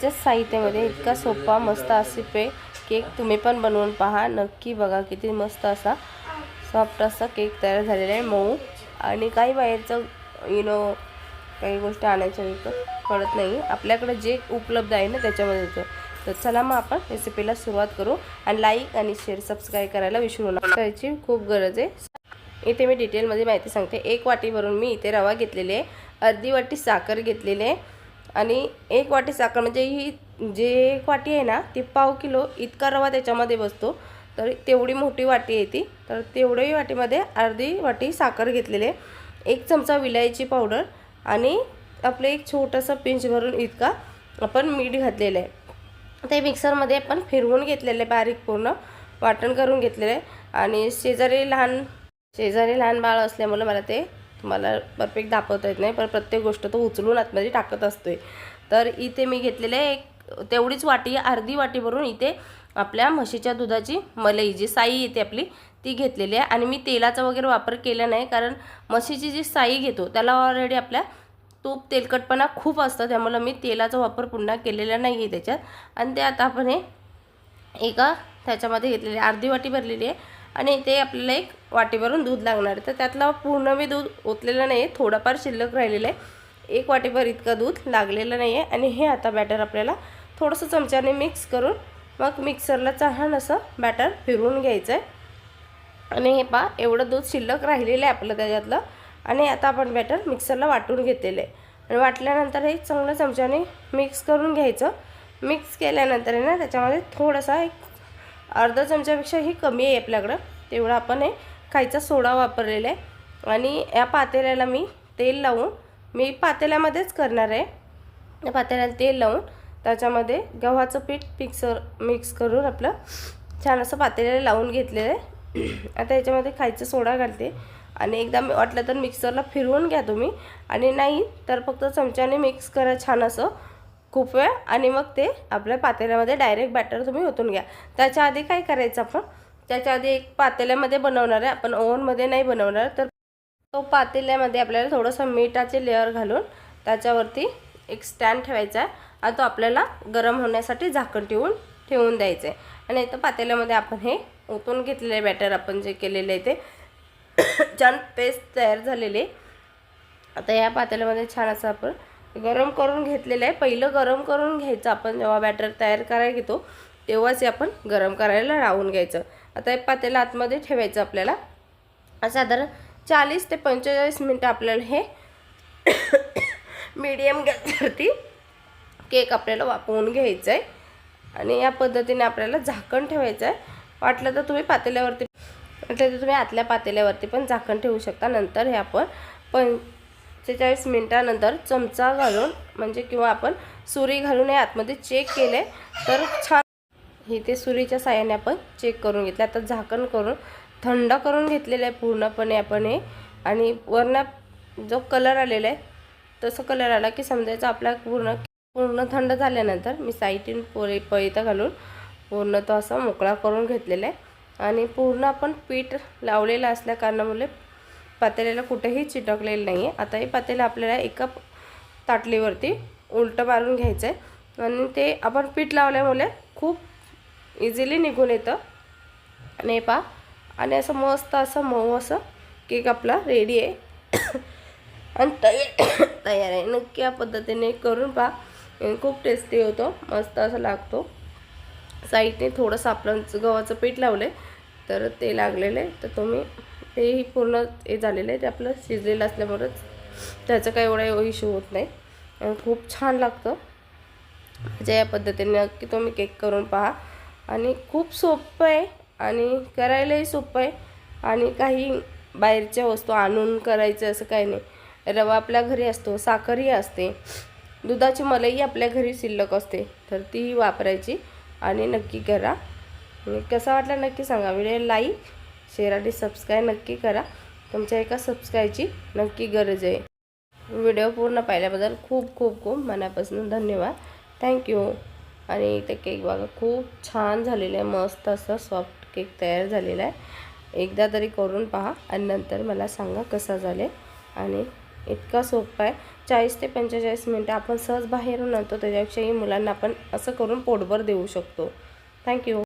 त्याच्या साहित्यामध्ये इतका सोपा मस्त असे पे केक तुम्ही पण बनवून पहा. नक्की बघा किती मस्त असा सॉफ्ट असा केक तयार झालेला आहे मऊ. आणि काही बाहेरचं यु नो काही गोष्ट आणायच्या विकत कळत नाही. आपल्याकडे जे उपलब्ध आहे ना त्याच्यामध्ये होतं तर चला मग आपण रेसिपीला सुरुवात करू आणि लाईक आणि शेअर सबस्क्राईब करायला विसरू नका. त्याची खूप गरज आहे. इथे मी डिटेलमध्ये माहिती सांगते. एक वाटीवरून मी इथे रवा घेतलेली आहे. अर्धी वाटी साखर घेतलेली आहे. आणि एक वाटी साखर म्हणजे ही जे एक वाटी आहे ना ती पाव किलो इतका रवा त्याच्यामध्ये बसतो. तर तेवढी मोठी वाटी आहे ती. तर तेवढी वाटीमध्ये अर्धी वाटी साखर घेतलेली आहे. एक चमचा विलायची पावडर आणि आपलं एक छोटंसं पिंच भरून इतका आपण मीठ घातलेलं आहे. ते मिक्सरमध्ये आपण फिरवून घेतलेलं आहे बारीक पूर्ण वाटण करून घेतलेलं आहे. आणि शेजारी लहान शेजारी लहान बाळ असल्यामुळे मला ते तुम्हाला परफेक्ट दाखवता येत नाही पण प्रत्येक गोष्ट तो उचलून आतमध्ये टाकत असतोय. तर इथे मी घेतलेले एक तेवढीच वाटी अर्धी वाटी भरून इथे आपल्या म्हशीच्या दुधाची मलई जी साई येते आपली ती घेतलेली आहे. आणि मी तेलाचा वगैरे वापर केला नाही कारण म्हशीची जी साई घेतो त्याला ऑलरेडी आपल्या तूप तेलकटपणा खूप असतं त्यामुळं मी तेलाचा वापर पुन्हा केलेला नाही आहे त्याच्यात. आणि ते आता आपण हे एका त्याच्यामध्ये घेतलेली आहे. अर्धी वाटी भरलेली आहे. आणि इथे आपल्याला एक वाटीभरून दूध लागणार आहे. तर त्यातला पूर्ण मी दूध ओतलेलं नाही आहे. थोडंफार शिल्लक राहिलेलं आहे. एक वाटीभर इतकं दूध लागलेलं नाही आहे. आणि हे आता बॅटर आपल्याला थोडंसं चमच्याने मिक्स करून मग मिक्सरला चहान असं बॅटर फिरवून घ्यायचं आहे. आणि हे पा एवढं दूध शिल्लक राहिलेलं आहे आपलं त्याच्यातलं. आणि आता आपण बॅटर मिक्सरला वाटून घेतलेलं आहे. आणि वाटल्यानंतर हे चांगलं चमच्याने मिक्स करून घ्यायचं. मिक्स केल्यानंतर आहे ना त्याच्यामध्ये थोडासा एक अर्धा चमच्यापेक्षाही कमी आहे आपल्याकडं. तेवढं आपण हे खायचा सोडा वापरलेला आहे. आणि या पातेल्याला मी तेल लावून मी पातेल्यामध्येच करणार आहे. या पातेल्याला तेल लावून त्याच्यामध्ये गव्हाचं पीठ मिक्सर मिक्स करून आपलं छान असं पातेल्याला लावून घेतलेलं आहे. आता याच्यामध्ये खायचा सोडा घालते. आणि एकदा मी वाटलं तर मिक्सरला फिरवून घ्या तुम्ही. आणि नाही तर फक्त चमच्याने मिक्स करा छान असं. खूप वेळ आणि मग ते आपल्या पातेल्यामध्ये डायरेक्ट बॅटर तुम्ही ओतून घ्या. त्याच्या आधी काय करायचं आपण? त्याच्या आधी एक पातेल्यामध्ये बनवणार आहे. आपण ओव्हनमध्ये नाही बनवणार तर तो पातेल्यामध्ये आपल्याला थोडंसं मिठाचे लेअर घालून त्याच्यावरती एक स्टँड ठेवायचा आहे. आणि तो आपल्याला गरम होण्यासाठी झाकण ठेवून ठेवून द्यायचं आहे. आणि इथं पातेल्यामध्ये आपण हे ओतून घेतलेले बॅटर आपण जे केलेले आहे ते छान पेस्ट तयार झालेली आता या पातेल्यामध्ये छान असं आपण गरम करून घेतलेलं आहे. पहिलं गरम करून घ्यायचं आपण जेव्हा बॅटर तयार करायला घेतो तेव्हाच हे आपण गरम करायला लावून घ्यायचं. आता हे पातेलं आतमध्ये ठेवायचं आपल्याला. साधारण चाळीस ते पंचेचाळीस मिनटं आपल्याला हे मीडियम गॅसवरती केक आपल्याला वापरून घ्यायचं आहे. आणि या पद्धतीने आपल्याला झाकण ठेवायचं आहे. वाटलं तर तुम्ही पातेल्यावरती वाटलं तर तुम्ही आतल्या पातेल्यावरती पण झाकण ठेवू शकता. नंतर हे आपण पंचेचाळीस मिनटानंतर चमचा घालून म्हणजे किंवा आपण सुरी घालून हे आतमध्ये चेक केले तर छान हे ते सुरीच्या साह्याने आपण चेक करून घेतले. आता झाकण करून थंड करून घेतलेलं आहे पूर्णपणे आपण हे. आणि वरनं जो कलर आलेला आहे तसं कलर आला की समजायचं आपला पूर्ण पूर्ण थंड झाल्यानंतर मी साईटीन पोळी पळीता घालून पूर्ण तो असा मोकळा करून घेतलेला आहे. आणि पूर्ण आपण पीठ लावलेलं असल्या कारणामुळे पातेल्याला कुठेही चिटकलेलं नाही आहे आता हे पातेलं आपल्याला एका ताटलीवरती उलटं मारून घ्यायचं आहे आणि ते आपण पीठ लावल्यामुळे खूप इझिली निघून येतं. आणि पा पहा आणि असं मस्त असं मऊ असं केक आपला रेडी आहे. आणि तयार तयार आहे. नक्की या पद्धतीने करून पहा. खूप टेस्टी होतो. मस्त असं लागतो. साईडने थोडंसं आपलं गव्हाचं पीठ लावलं तर ते लागलेलं आहे. तर तुम्ही तेही पूर्ण हे झालेलं आहे ते आपलं शिजलेलं असल्यामुळेच त्याचं काही एवढा इश्यू होत नाही. आणि खूप छान लागतं. म्हणजे या पद्धतीने नक्की तुम्ही केक करून पहा. आणि खूप सोपं आहे आणि करायलाही सोपं आहे. आणि काही बाहेरच्या वस्तू आणून करायचं असं काही नाही. रवा आपल्या घरी असतो साखरही असते. दुधाची मलई आपल्या घरी शिल्लक असते. तर तीही वापरायची आणि नक्की करा. कसा वाटला नक्की सांगा. व्हिडिओ लाईक शेअर आणि सबस्क्राईब नक्की करा. तुमच्या एका सबस्क्राईबची नक्की गरज आहे. व्हिडिओ पूर्ण पाहिल्याबद्दल खूप खूप खूप मनापासून धन्यवाद. थँक्यू आणि इथे केक बघा खूप छान झालेलं आहे. मस्त असं सॉफ्ट केक तयार झालेला आहे. एकदा तरी करून पहा आणि नंतर मला सांगा कसा झाले आणि इतका सोपा आहे. चाळीस ते पंचेचाळीस मिनटं आपण सहज बाहेरून आणतो. त्याच्यापेक्षाही मुलांना आपण असं करून पोटभर देऊ शकतो. थँक्यू